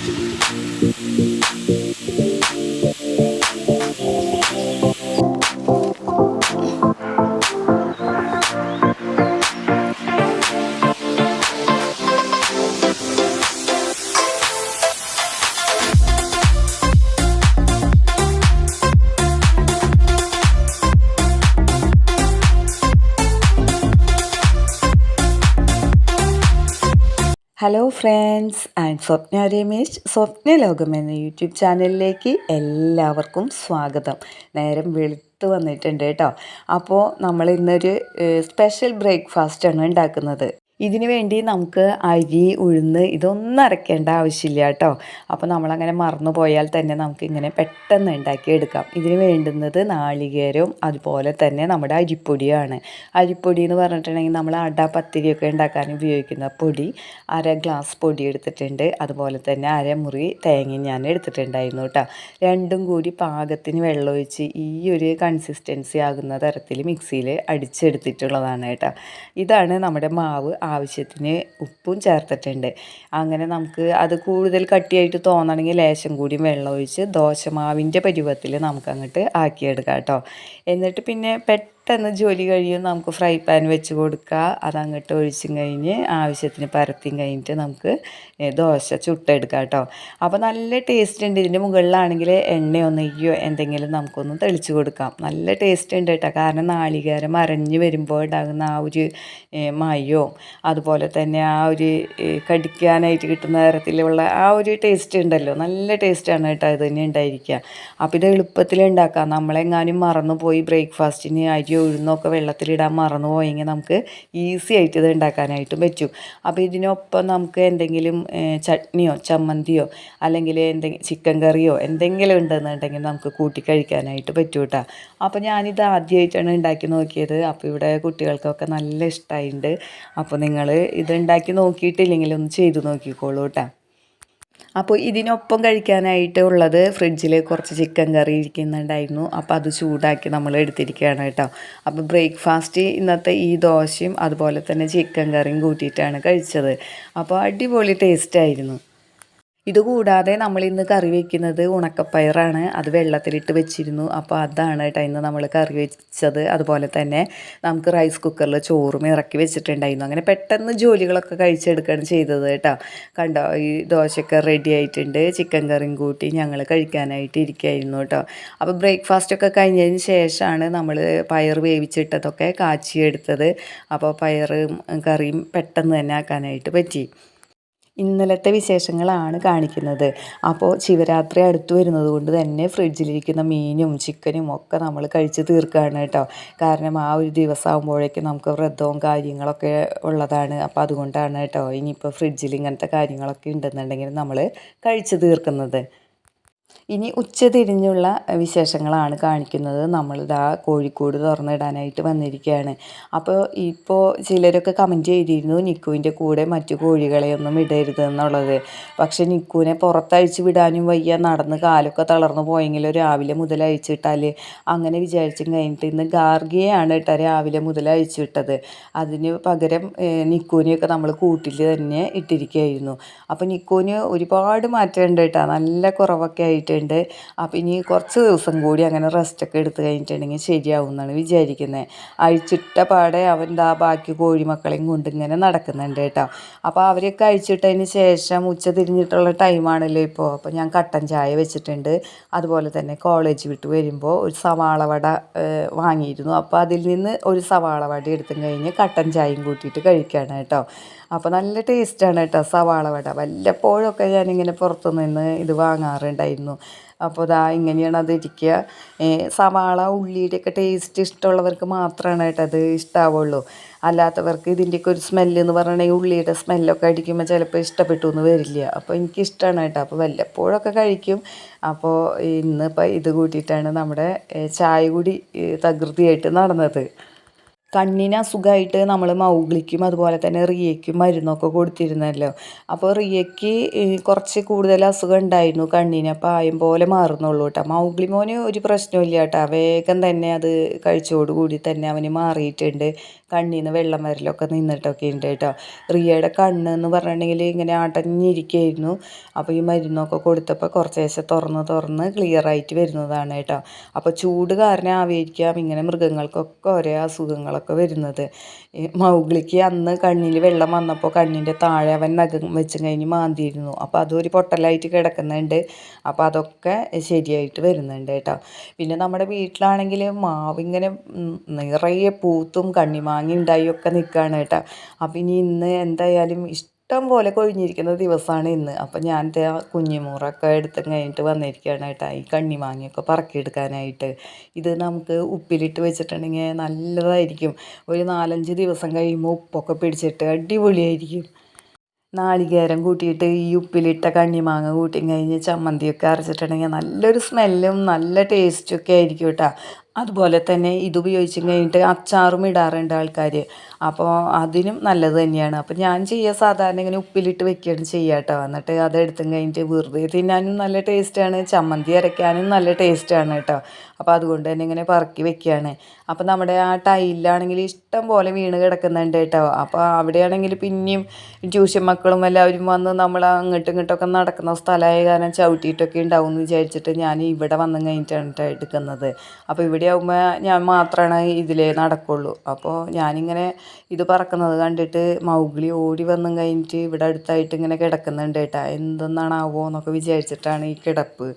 Thank you. Hello friends and Swapna Ramesh Swapna Lokam എന്ന YouTube ചാനലിലേക്ക് എല്ലാവർക്കും സ്വാഗതം. നേരം വെളുത്ത് വന്നിട്ടുണ്ട് കേട്ടോ. അപ്പോൾ നമ്മൾ ഇന്നൊരു സ്പെഷ്യൽ ബ്രേക്ക്ഫാസ്റ്റാണ് ഉണ്ടാക്കുന്നത്. ഇതിന് വേണ്ടി നമുക്ക് അരി ഉഴുന്ന് ഇതൊന്നും അരയ്ക്കേണ്ട ആവശ്യമില്ല കേട്ടോ. അപ്പോൾ നമ്മളങ്ങനെ മറന്നു പോയാൽ തന്നെ നമുക്കിങ്ങനെ പെട്ടെന്ന് ഉണ്ടാക്കിയെടുക്കാം. ഇതിന് വേണ്ടുന്നത് നാളികേരവും അതുപോലെ തന്നെ നമ്മുടെ അരിപ്പൊടിയാണ്. അരിപ്പൊടി എന്ന് പറഞ്ഞിട്ടുണ്ടെങ്കിൽ നമ്മൾ അട പത്തിരിയൊക്കെ ഉണ്ടാക്കാൻ ഉപയോഗിക്കുന്ന പൊടി അര ഗ്ലാസ് പൊടി എടുത്തിട്ടുണ്ട്. അതുപോലെ തന്നെ അരമുറി തേങ്ങ ഞാൻ എടുത്തിട്ടുണ്ടായിരുന്നു കേട്ടോ. രണ്ടും കൂടി പാകത്തിന് വെള്ളമൊഴിച്ച് ഈ ഒരു കൺസിസ്റ്റൻസി ആകുന്ന തരത്തിൽ മിക്സിയിൽ അടിച്ചെടുത്തിട്ടുള്ളതാണ് കേട്ടോ. ഇതാണ് നമ്മുടെ മാവ്. ആവശ്യത്തിന് ഉപ്പും ചേർത്തിട്ടുണ്ട്. അങ്ങനെ നമുക്ക് അത് കൂടുതൽ കട്ടിയായിട്ട് തോന്നണമെങ്കിൽ ലേശം കൂടി വെള്ളം ഒഴിച്ച് ദോശമാവിന്റെ പരുവത്തിൽ നമുക്ക് അങ്ങോട്ട് ആക്കിയെടുക്കാം കേട്ടോ. എന്നിട്ട് പിന്നെ പെട്ടെന്ന് പെട്ടെന്ന് ജോലി കഴിയും. നമുക്ക് ഫ്രൈ പാൻ വെച്ച് കൊടുക്കുക അതങ്ങോട്ട് ഒഴിച്ചും കഴിഞ്ഞ് ആവശ്യത്തിന് പരത്തിയും കഴിഞ്ഞിട്ട് നമുക്ക് ദോശ ചുട്ടെടുക്കാം കേട്ടോ. അപ്പോൾ നല്ല ടേസ്റ്റ് ഉണ്ട്. ഇതിന്റെ മുകളിലാണെങ്കിൽ എണ്ണയോ നെയ്യോ എന്തെങ്കിലും നമുക്കൊന്ന് തെളിച്ച് കൊടുക്കാം. നല്ല ടേസ്റ്റ് ഉണ്ട് കേട്ടോ. കാരണം നാളികേരം അരഞ്ഞ് വരുമ്പോൾ ഉണ്ടാകുന്ന ആ ഒരു മയോ അതുപോലെ തന്നെ ആ ഒരു കടിക്കാനായിട്ട് കിട്ടുന്ന തരത്തിലുള്ള ആ ഒരു ടേസ്റ്റ് ഉണ്ടല്ലോ. നല്ല ടേസ്റ്റാണ് കേട്ടോ. ഇത് തന്നെ ഉണ്ടായിരിക്കുക. അപ്പോൾ ഇത് എളുപ്പത്തിൽ ഉണ്ടാക്കാം. നമ്മളെങ്ങാനും മറന്നു പോയി ബ്രേക്ക്ഫാസ്റ്റിന് അരി ഉഴുന്നൊക്കെ വെള്ളത്തിലിടാൻ മറന്നു പോയെങ്കിൽ നമുക്ക് ഈസി ആയിട്ട് ഇത് ഉണ്ടാക്കാനായിട്ടും പറ്റും. അപ്പോൾ ഇതിനൊപ്പം നമുക്ക് എന്തെങ്കിലും ചട്നിയോ ചമ്മന്തിയോ അല്ലെങ്കിൽ എന്തെങ്കിലും ചിക്കൻ കറിയോ എന്തെങ്കിലും ഉണ്ടെന്നുണ്ടെങ്കിൽ നമുക്ക് കൂട്ടി കഴിക്കാനായിട്ട് പറ്റും കേട്ടോ അപ്പോൾ ഞാനിത് ആദ്യമായിട്ടാണ് ഉണ്ടാക്കി നോക്കിയത്. അപ്പോൾ ഇവിടെ കുട്ടികൾക്കൊക്കെ നല്ല ഇഷ്ടമായിട്ടുണ്ട് അപ്പോൾ നിങ്ങൾ ഇത് ഉണ്ടാക്കി നോക്കിയിട്ടില്ലെങ്കിൽ ഒന്ന് ചെയ്ത് നോക്കിക്കോളൂ കേട്ടോ അപ്പോൾ ഇതിനൊപ്പം കഴിക്കാനായിട്ട് ഉള്ളത് ഫ്രിഡ്ജിൽ കുറച്ച് ചിക്കൻ കറി ഇരിക്കുന്നുണ്ടായിരുന്നു. അപ്പോൾ അത് ചൂടാക്കി നമ്മൾ എടുത്തിരിക്കുകയാണ് കേട്ടോ. അപ്പോൾ ബ്രേക്ക്ഫാസ്റ്റ് ഇന്നത്തെ ഈ ദോശയും അതുപോലെ തന്നെ ചിക്കൻ കറിയും കൂട്ടിയിട്ടാണ് കഴിച്ചത്. അപ്പോൾ അടിപൊളി ടേസ്റ്റ് ആയിരുന്നു. ഇതുകൂടാതെ നമ്മൾ ഇന്ന് കറി വെക്കുന്നത് ഉണക്കപ്പയറാണ്. അത് വെള്ളത്തിലിട്ട് വെച്ചിരുന്നു. അപ്പോൾ അതാണ് ഇന്ന് നമ്മൾ കറി വെച്ചത്. അതുപോലെ തന്നെ നമുക്ക് റൈസ് കുക്കറിൽ ചോറും ഇറക്കി വെച്ചിട്ടുണ്ടായിരുന്നു. അങ്ങനെ പെട്ടെന്ന് ജോലികളൊക്കെ കഴിച്ചെടുക്കുകയാണ് ചെയ്തത് കേട്ടോ. കണ്ടോ ഈ ദോശയൊക്കെ റെഡി ആയിട്ടുണ്ട്. ചിക്കൻ കറിയും കൂട്ടി ഞങ്ങൾ കഴിക്കാനായിട്ട് ഇരിക്കുകയായിരുന്നു കേട്ടോ. അപ്പോൾ ബ്രേക്ക്ഫാസ്റ്റൊക്കെ കഴിഞ്ഞതിന് ശേഷമാണ് നമ്മൾ പയർ വേവിച്ചിട്ടതൊക്കെ കാച്ചിയെടുത്തത്. അപ്പോൾ പയറും കറിയും പെട്ടെന്ന് തന്നെ ആക്കാനായിട്ട് പറ്റി. ഇന്നലത്തെ വിശേഷങ്ങളാണ് കാണിക്കുന്നത്. അപ്പോൾ ശിവരാത്രി അടുത്ത് വരുന്നത് കൊണ്ട് തന്നെ ഫ്രിഡ്ജിലിരിക്കുന്ന മീനും ചിക്കനും ഒക്കെ നമ്മൾ കഴിച്ച് തീർക്കുകയാണ് കേട്ടോ. കാരണം ആ ഒരു ദിവസം ആകുമ്പോഴേക്കും നമുക്ക് വ്രതവും കാര്യങ്ങളൊക്കെ ഉള്ളതാണ്. അപ്പോൾ അതുകൊണ്ടാണ് കേട്ടോ ഇനിയിപ്പോൾ ഫ്രിഡ്ജിൽ ഇങ്ങനത്തെ കാര്യങ്ങളൊക്കെ ഉണ്ടെന്നുണ്ടെങ്കിൽ നമ്മൾ കഴിച്ച് തീർക്കുന്നത്. ഇനി ഉച്ചതിരിഞ്ഞുള്ള വിശേഷങ്ങളാണ് കാണിക്കുന്നത്. നമ്മളിതാ കോഴിക്കോട് തുറന്നിടാനായിട്ട് വന്നിരിക്കുകയാണ് അപ്പോൾ ഇപ്പോൾ ചിലരൊക്കെ കമന്റ് ചെയ്തിരുന്നു നിക്കുവിന്റെ കൂടെ മറ്റു കോഴികളെയൊന്നും ഇടരുത് എന്നുള്ളത്. പക്ഷെ നിക്കുവിനെ പുറത്തഴിച്ച് വിടാനും വയ്യ. നടന്ന് കാലൊക്കെ തളർന്നു പോയെങ്കിൽ രാവിലെ മുതൽ അഴിച്ചിട്ടാൽ അങ്ങനെ വിചാരിച്ചും കഴിഞ്ഞിട്ട് ഇന്ന് ഗാർഗിയാണ് കേട്ടോ രാവിലെ മുതൽ അഴിച്ചുവിട്ടത് അതിന് പകരം നിക്കുവിനെയൊക്കെ നമ്മൾ കൂട്ടിൽ തന്നെ ഇട്ടിരിക്കുകയായിരുന്നു അപ്പോൾ നിക്കുവിന് ഒരുപാട് മാറ്റമുണ്ട് കേട്ടോ നല്ല കുറവൊക്കെ ആയിട്ട് ഉണ്ട്. അപ്പോൾ ഇനി കുറച്ച് ദിവസം കൂടി അങ്ങനെ റെസ്റ്റൊക്കെ എടുത്ത് കഴിഞ്ഞിട്ടുണ്ടെങ്കിൽ ശരിയാവും എന്നാണ് വിചാരിക്കുന്നത് അഴിച്ചിട്ട പാടെ അവൻ ദാ ബാക്കി കോഴിമക്കളെയും കൊണ്ട് ഇങ്ങനെ നടക്കുന്നുണ്ട് കേട്ടോ. അപ്പോൾ അവരെയൊക്കെ അഴിച്ചിട്ടതിന് ശേഷം ഉച്ച തിരിഞ്ഞിട്ടുള്ള ടൈമാണല്ലോ ഇപ്പോൾ അപ്പോൾ ഞാൻ കട്ടൻ ചായ വെച്ചിട്ടുണ്ട്. അതുപോലെ തന്നെ കോളേജ് വിട്ട് വരുമ്പോൾ ഒരു സവാള വട വാങ്ങിയിരുന്നു. അപ്പോൾ അതിൽ നിന്ന് ഒരു സവാള വട എടുത്തും കഴിഞ്ഞ് കട്ടൻ ചായയും കൂട്ടിയിട്ട് കഴിക്കുകയാണ് കേട്ടോ. അപ്പോൾ നല്ല ടേസ്റ്റാണ് കേട്ടോ സവാള വട. വല്ലപ്പോഴൊക്കെ ഞാനിങ്ങനെ പുറത്തു നിന്ന് ഇത് വാങ്ങാറുണ്ടായിരുന്നു. അപ്പോൾ ഇതാ ഇങ്ങനെയാണ് അത് ഇരിക്കുക സവാള ഉള്ളിയുടെയൊക്കെ ടേസ്റ്റ് ഇഷ്ടമുള്ളവർക്ക് മാത്രമാണ് കേട്ടോ അത് ഇഷ്ടമാവുള്ളൂ അല്ലാത്തവർക്ക് ഇതിന്റെയൊക്കെ ഒരു സ്മെല്ല് എന്ന് പറഞ്ഞിട്ടുണ്ടെങ്കിൽ ഉള്ളിയുടെ സ്മെല്ലൊക്കെ അടിക്കുമ്പോൾ ചിലപ്പോൾ ഇഷ്ടപ്പെട്ടു എന്ന് വരില്ല. അപ്പോൾ എനിക്കിഷ്ടമാണ് കേട്ടോ അപ്പോൾ വല്ലപ്പോഴൊക്കെ കഴിക്കും. അപ്പോൾ ഇന്നിപ്പോൾ ഇത് കൂട്ടിയിട്ടാണ് നമ്മുടെ ചായ കൂടി തകൃതിയായിട്ട് നടന്നത്. കണ്ണിന് അസുഖമായിട്ട് നമ്മൾ മൗഗ്ലിക്കും അതുപോലെ തന്നെ റിയയ്ക്കും മരുന്നൊക്കെ കൊടുത്തിരുന്നല്ലോ. അപ്പോൾ റിയയ്ക്ക് കുറച്ച് കൂടുതൽ അസുഖം ഉണ്ടായിരുന്നു കണ്ണിന്. അപ്പോൾ ആയം പോലെ മാറുന്നുള്ളൂ കേട്ടോ. മൗഗ്ലി മോന് ഒരു പ്രശ്നമില്ല കേട്ടോ. വേഗം തന്നെ അത് കഴിച്ചോടുകൂടി തന്നെ അവന് മാറിയിട്ടുണ്ട്. കണ്ണിൽ നിന്ന് വെള്ളം വരലൊക്കെ നിന്നിട്ടൊക്കെ ഉണ്ട് കേട്ടോ. റിയയുടെ കണ്ണ് എന്ന് പറഞ്ഞിട്ടുണ്ടെങ്കിൽ ഇങ്ങനെ അടഞ്ഞിരിക്കുകയായിരുന്നു. അപ്പോൾ ഈ മരുന്നൊക്കെ കൊടുത്തപ്പോൾ കുറച്ചേശ്ശെ തുറന്ന് തുറന്ന് ക്ലിയർ ആയിട്ട് വരുന്നതാണ് കേട്ടോ. അപ്പോൾ ചൂട് കാരണം ആവേരിക്കാം ഇങ്ങനെ മൃഗങ്ങൾക്കൊക്കെ ഒരേ അസുഖങ്ങളൊക്കെ വരുന്നത്. മൗഗ്ലിക്ക് അന്ന് കണ്ണിൽ വെള്ളം വന്നപ്പോൾ കണ്ണിന്റെ താഴെ അവൻ നഖം വെച്ച് കഴിഞ്ഞ് മാന്തിയിരുന്നു. അപ്പോൾ അതൊരു പൊട്ടലായിട്ട് കിടക്കുന്നുണ്ട്. അപ്പോൾ അതൊക്കെ ശരിയായിട്ട് വരുന്നുണ്ട് കേട്ടോ. പിന്നെ നമ്മുടെ വീട്ടിലാണെങ്കിൽ മാവ് ഇങ്ങനെ നിറയെ പൂത്തും കണ്ണിമാങ്ങി ഉണ്ടായി ഒക്കെ നിൽക്കുകയാണ് കേട്ടോ. അപ്പം ഇനി ഇന്ന് എന്തായാലും ഇഷ്ടം പോലെ കൊഴിഞ്ഞിരിക്കുന്ന ദിവസമാണ് ഇന്ന്. അപ്പം ഞാൻ കുഞ്ഞിമൂറൊക്കെ എടുത്ത് കഴിഞ്ഞിട്ട് വന്നിരിക്കുകയാണ് കേട്ടോ ഈ കണ്ണിമാങ്ങയൊക്കെ പറക്കിയെടുക്കാനായിട്ട്. ഇത് നമുക്ക് ഉപ്പിലിട്ട് വെച്ചിട്ടുണ്ടെങ്കിൽ നല്ലതായിരിക്കും. ഒരു നാലഞ്ച് ദിവസം കഴിയുമ്പോൾ ഉപ്പൊക്കെ പിടിച്ചിട്ട് അടിപൊളിയായിരിക്കും. നാളികേരം കൂട്ടിയിട്ട് ഈ ഉപ്പിലിട്ട കണ്ണിമാങ്ങ കൂട്ടി കഴിഞ്ഞ് ചമ്മന്തിയൊക്കെ അരച്ചിട്ടുണ്ടെങ്കിൽ നല്ലൊരു സ്മെല്ലും നല്ല ടേസ്റ്റും ഒക്കെ ആയിരിക്കും കേട്ടോ. അതുപോലെ തന്നെ ഇത് ഉപയോഗിച്ച് കഴിഞ്ഞിട്ട് അച്ചാറും ഇടാറുണ്ട് ആൾക്കാർ അപ്പോൾ അതിനും നല്ലത് തന്നെയാണ്. അപ്പോൾ ഞാൻ ചെയ്യുക സാധാരണ ഇങ്ങനെ ഉപ്പിലിട്ട് വെക്കുകയാണ് ചെയ്യുക കേട്ടോ എന്നിട്ട് അത് എടുത്തും കഴിഞ്ഞിട്ട് വെറുതെ തിന്നാനും നല്ല ടേസ്റ്റാണ്. ചമ്മന്തി അരയ്ക്കാനും നല്ല ടേസ്റ്റാണ് കേട്ടോ അപ്പോൾ അതുകൊണ്ട് തന്നെ ഇങ്ങനെ പറക്കി വെക്കുകയാണ് അപ്പോൾ നമ്മുടെ ആ ടൈലിലാണെങ്കിൽ ഇഷ്ടം പോലെ വീണ് കിടക്കുന്നുണ്ട് കേട്ടോ അപ്പോൾ അവിടെയാണെങ്കിൽ പിന്നെയും ട്യൂഷൻ മക്കളും എല്ലാവരും വന്ന് നമ്മൾ അങ്ങോട്ടും ഇങ്ങോട്ടൊക്കെ നടക്കുന്ന സ്ഥലമായ കാരണം ചവിട്ടിയിട്ടൊക്കെ ഉണ്ടാവും എന്ന് വിചാരിച്ചിട്ട് ഞാൻ ഇവിടെ വന്നു കഴിഞ്ഞിട്ടാണ് എടുക്കുന്നത്. അപ്പോൾ ഇവിടെ ആകുമ്പോൾ ഞാൻ മാത്രമാണ് ഇതിലേ നടക്കുള്ളൂ. അപ്പോൾ ഞാനിങ്ങനെ ഇത് പറക്കുന്നത് കണ്ടിട്ട് മൗഗ്ലി ഓടി വന്നും കഴിഞ്ഞിട്ട് ഇവിടെ അടുത്തായിട്ട് ഇങ്ങനെ കിടക്കുന്നുണ്ട് കേട്ടോ. എന്തെന്നാണാവോ എന്നൊക്കെ വിചാരിച്ചിട്ടാണ് ഈ കിടപ്പ്.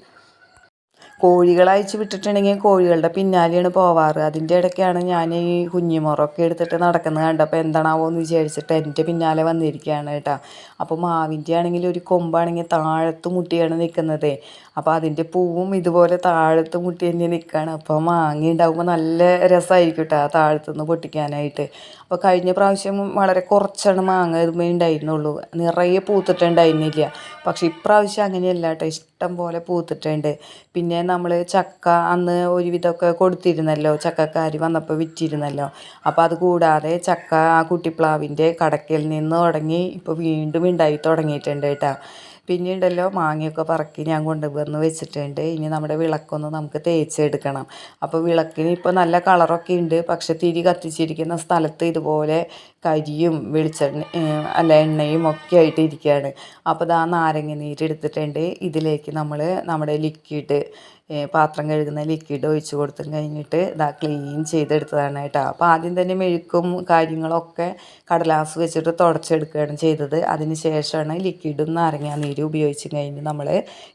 കോഴികളെ അയച്ച് വിട്ടിട്ടുണ്ടെങ്കിൽ കോഴികളുടെ പിന്നാലെയാണ് പോവാറ്. അതിന്റെ ഇടയ്ക്കാണ് ഞാൻ ഈ കുഞ്ഞിമുറൊക്കെ എടുത്തിട്ട് നടക്കുന്നത് കണ്ടപ്പോൾ എന്താണാവോ എന്ന് വിചാരിച്ചിട്ട് എന്റെ പിന്നാലെ വന്നിരിക്കുകയാണ് കേട്ടോ. അപ്പോൾ മാവിന്റെ ആണെങ്കിൽ ഒരു കൊമ്പാണെങ്കിൽ താഴത്ത് മുട്ടിയാണ് നിൽക്കുന്നത്. അപ്പോൾ അതിന്റെ പൂവും ഇതുപോലെ താഴത്ത് മുട്ടി തന്നെ നിൽക്കുകയാണ് അപ്പോൾ മാങ്ങ ഉണ്ടാകുമ്പോൾ നല്ല രസമായിരിക്കും കേട്ടോ ആ താഴത്തുനിന്ന് പൊട്ടിക്കാനായിട്ട്. അപ്പോൾ കഴിഞ്ഞ പ്രാവശ്യം വളരെ കുറച്ചാണ് മാങ്ങ ഇതുമേ ഉണ്ടായിരുന്നുള്ളൂ. നിറയെ പൂത്തിട്ടുണ്ടായിരുന്നില്ല. പക്ഷേ ഇപ്രാവശ്യം അങ്ങനെയല്ല കേട്ടോ ഇഷ്ടം പോലെ പൂത്തിട്ടുണ്ട്. പിന്നെ നമ്മൾ ചക്ക അന്ന് ഒരുവിധമൊക്കെ കൊടുത്തിരുന്നല്ലോ. ചക്കക്കാരി വന്നപ്പോൾ വിറ്റിരുന്നല്ലോ. അപ്പോൾ അത് കൂടാതെ ചക്ക ആ കുട്ടിപ്ലാവിന്റെ കടക്കൽ നിന്ന് തുടങ്ങി ഇപ്പോൾ വീണ്ടും ഉണ്ടായി തുടങ്ങിയിട്ടുണ്ട് കേട്ടോ പിന്നെ ഉണ്ടല്ലോ മാങ്ങയൊക്കെ പറക്കി ഞാൻ കൊണ്ടുവന്ന് വെച്ചിട്ടുണ്ട്. ഇനി നമ്മുടെ വിളക്കൊന്ന് നമുക്ക് തേച്ചെടുക്കണം. അപ്പോൾ വിളക്കിന് ഇപ്പോൾ നല്ല കളറൊക്കെ ഉണ്ട്. പക്ഷെ തിരി കത്തിച്ചിരിക്കുന്ന സ്ഥലത്ത് ഇതുപോലെ കരിയും വെളിച്ചെണ്ണ അല്ല എണ്ണയും ഒക്കെ ആയിട്ട് ഇരിക്കുകയാണ്. അപ്പോൾ ഇതാ നാരങ്ങ നീര് എടുത്തിട്ടുണ്ട്. ഇതിലേക്ക് നമ്മൾ നമ്മുടെ ലിക്വിഡ് പാത്രം കഴുകുന്ന ലിക്വിഡ് ഒഴിച്ച് കൊടുത്തും കഴിഞ്ഞിട്ട് ഇതാ ക്ലീൻ ചെയ്തെടുത്തതാണ് കേട്ടോ. അപ്പോൾ ആദ്യം തന്നെ മെഴുക്കും കാര്യങ്ങളൊക്കെ കടലാസ് വെച്ചിട്ട് തുടച്ചെടുക്കുകയാണ് ചെയ്തത്. അതിന് ശേഷമാണ് ലിക്വിഡും നാരങ്ങ നീരും ഉപയോഗിച്ച് കഴിഞ്ഞ് നമ്മൾ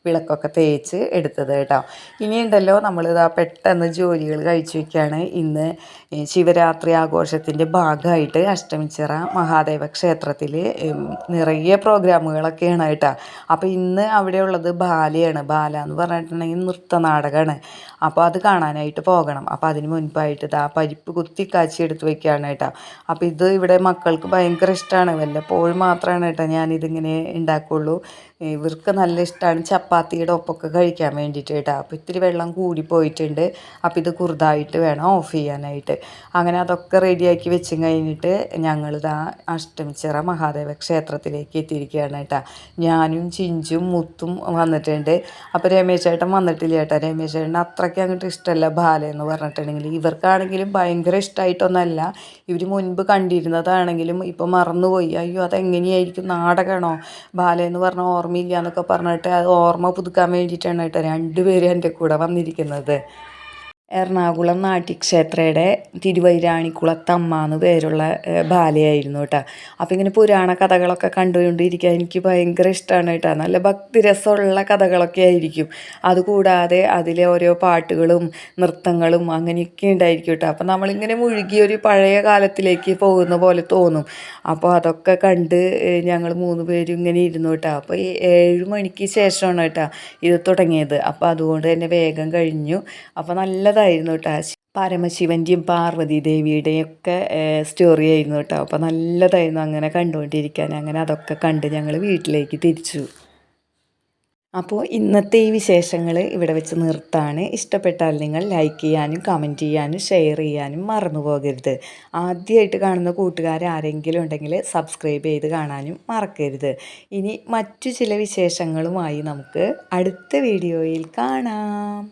വിളക്കൊക്കെ തേച്ച് എടുത്തത് കേട്ടോ. ഇനിയുണ്ടല്ലോ നമ്മളിതാ പെട്ടെന്ന് ജോലികൾ കഴിച്ചു വയ്ക്കുകയാണ് ഇന്ന് ശിവരാത്രി ആഘോഷത്തിന്റെ ഭാഗമായിട്ട് അഷ്ടമിച്ചിറ മഹാദേവ ക്ഷേത്രത്തിൽ നിറയെ പ്രോഗ്രാമുകളൊക്കെയാണ് കേട്ടോ. അപ്പോൾ ഇന്ന് അവിടെയുള്ളത് ബാലയാണ്. ബാല എന്ന് പറഞ്ഞിട്ടുണ്ടെങ്കിൽ നൃത്ത നാടകമാണ് അപ്പോൾ അത് കാണാനായിട്ട് പോകണം. അപ്പോൾ അതിന് മുൻപായിട്ട് ഇതാ പരിപ്പ് കുത്തി കാച്ചി എടുത്ത് വെക്കുകയാണ് കേട്ടോ. അപ്പോൾ ഇത് ഇവിടെ മക്കൾക്ക് ഭയങ്കര ഇഷ്ടമാണ് വല്ലപ്പോഴും മാത്രമാണ് കേട്ടോ ഞാനിതിങ്ങനെ ഉണ്ടാക്കുള്ളൂ. ഇവർക്ക് നല്ല ഇഷ്ടമാണ് ചപ്പാത്തിയുടെ ഒപ്പമൊക്കെ കഴിക്കാൻ വേണ്ടിയിട്ട് കേട്ടോ. അപ്പോൾ ഇത്തിരി വെള്ളം കൂടി പോയിട്ടുണ്ട്. അപ്പോൾ ഇത് കുറുതായിട്ട് വേണം ഓഫ് ചെയ്യാനായിട്ട്. അങ്ങനെ അതൊക്കെ റെഡിയാക്കി വെച്ച് കഴിഞ്ഞിട്ട് ഞങ്ങളിതാ അഷ്ടമിച്ചിറ മഹാദേവ ക്ഷേത്രത്തിലേക്ക് എത്തിയിരിക്കുകയാണ് കേട്ടോ. ഞാനും ചിഞ്ചും മുത്തും വന്നിട്ടുണ്ട്. അപ്പോൾ രമേശ് ചേട്ടൻ വന്നിട്ടില്ല കേട്ടോ. രമേശ് ചേട്ടൻ അത്രയ്ക്ക് അങ്ങോട്ട് ഇഷ്ടമല്ല ബാല എന്ന് പറഞ്ഞിട്ടുണ്ടെങ്കിൽ. ഇവർക്കാണെങ്കിലും ഭയങ്കര ഇഷ്ടമായിട്ടൊന്നല്ല ഇവർ മുൻപ് കണ്ടിരുന്നതാണെങ്കിലും ഇപ്പോൾ മറന്നുപോയി. അയ്യോ അതെങ്ങനെയായിരിക്കും നാടകമാണോ? ബാല എന്ന് പറഞ്ഞ ഓർമ്മയില്ല എന്നൊക്കെ പറഞ്ഞിട്ട് അത് ഓർമ്മ പുതുക്കാൻ വേണ്ടിയിട്ടാണ് കേട്ടോ രണ്ടുപേരും എന്റെ കൂടെ വന്നിരിക്കുന്നത്. എറണാകുളം നാട്യക്ഷേത്രയുടെ തിരുവൈരാണിക്കുളത്തമ്മ എന്ന് പേരുള്ള ബാലയായിരുന്നു കേട്ടോ. അപ്പോൾ ഇങ്ങനെ പുരാണ കഥകളൊക്കെ കണ്ടുകൊണ്ടിരിക്കാൻ എനിക്ക് ഭയങ്കര ഇഷ്ടമാണ് കേട്ടോ. നല്ല ഭക്തിരസമുള്ള കഥകളൊക്കെ ആയിരിക്കും. അതുകൂടാതെ അതിലെ ഓരോ പാട്ടുകളും നൃത്തങ്ങളും അങ്ങനെയൊക്കെ ഉണ്ടായിരിക്കും കേട്ടോ. അപ്പോൾ നമ്മളിങ്ങനെ മുഴുകി ഒരു പഴയ കാലത്തിലേക്ക് പോകുന്ന പോലെ തോന്നും. അപ്പോൾ അതൊക്കെ കണ്ട് ഞങ്ങൾ മൂന്ന് പേരും ഇങ്ങനെ ഇരുന്നു കേട്ടോ. അപ്പോൾ ഏഴ് മണിക്ക് ശേഷമാണ് കേട്ടോ ഇത് തുടങ്ങിയത്. അപ്പോൾ അതുകൊണ്ട് തന്നെ വേഗം കഴിഞ്ഞു. അപ്പോൾ നല്ലതായിരുന്നു കേട്ടോ പരമശിവന്റെയും പാർവതി ദേവിയുടെയും ഒക്കെ സ്റ്റോറി ആയിരുന്നു കേട്ടോ. അപ്പോൾ നല്ലതായിരുന്നു അങ്ങനെ കണ്ടുകൊണ്ടിരിക്കാൻ അങ്ങനെ അതൊക്കെ കണ്ട് ഞങ്ങൾ വീട്ടിലേക്ക് തിരിച്ചു. അപ്പോൾ ഇന്നത്തെ ഈ വിശേഷങ്ങൾ ഇവിടെ വെച്ച് നിർത്താണ്. ഇഷ്ടപ്പെട്ടാൽ നിങ്ങൾ ലൈക്ക് ചെയ്യാനും കമന്റ് ചെയ്യാനും ഷെയർ ചെയ്യാനും മറന്നു പോകരുത്. ആദ്യമായിട്ട് കാണുന്ന കൂട്ടുകാർ ആരെങ്കിലും ഉണ്ടെങ്കിൽ സബ്സ്ക്രൈബ് ചെയ്ത് കാണാനും മറക്കരുത്. ഇനി മറ്റു ചില വിശേഷങ്ങളുമായി നമുക്ക് അടുത്ത വീഡിയോയിൽ കാണാം.